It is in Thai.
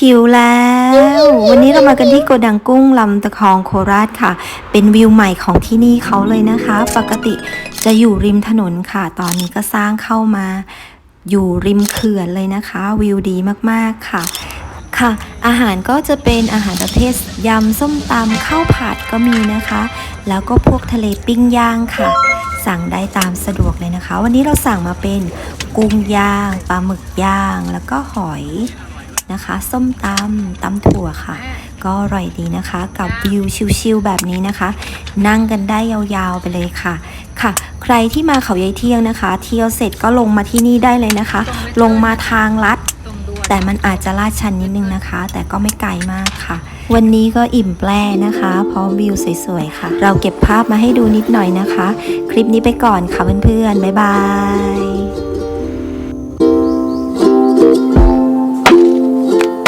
หิวแล้ว วันนี้เรามากันที่โกดังกุ้งลำตะคองโคราชค่ะ เป็นวิวใหม่ของที่นี่เขาเลยนะคะ ปกติจะอยู่ริมถนนค่ะ ตอนนี้ก็สร้างเข้ามาอยู่ริมเขื่อนเลยนะคะ วิวดีมากๆค่ะ ค่ะ อาหารก็จะเป็นอาหารประเภทยำส้มตำข้าวผัดก็มีนะคะ แล้วก็พวกทะเลปิ้งย่างค่ะ สั่งได้ตามสะดวกเลยนะคะ วันนี้เราสั่งมาเป็นกุ้งย่างปลาหมึกย่างแล้วก็หอย นะคะ ส้มตำตำถั่วค่ะ ก็อร่อยดีนะคะ กับวิวชิลๆแบบนี้นะคะ นั่งกันได้ยาวๆไปเลยค่ะ ค่ะ ใครที่มาเขาใหญ่เที่ยงนะคะ เที่ยวเสร็จก็ลงมาที่นี่ได้เลยนะคะ ลงมาทางลัดแต่มันอาจจะลาดชันนิดนึงนะคะ แต่ก็ไม่ไกลมากค่ะ วันนี้ก็อิ่มแปรนะคะ พร้อมวิวสวยๆค่ะ เราเก็บภาพมาให้ดูนิดหน่อยนะคะ คลิปนี้ไปก่อนค่ะเพื่อนๆ บ๊ายบาย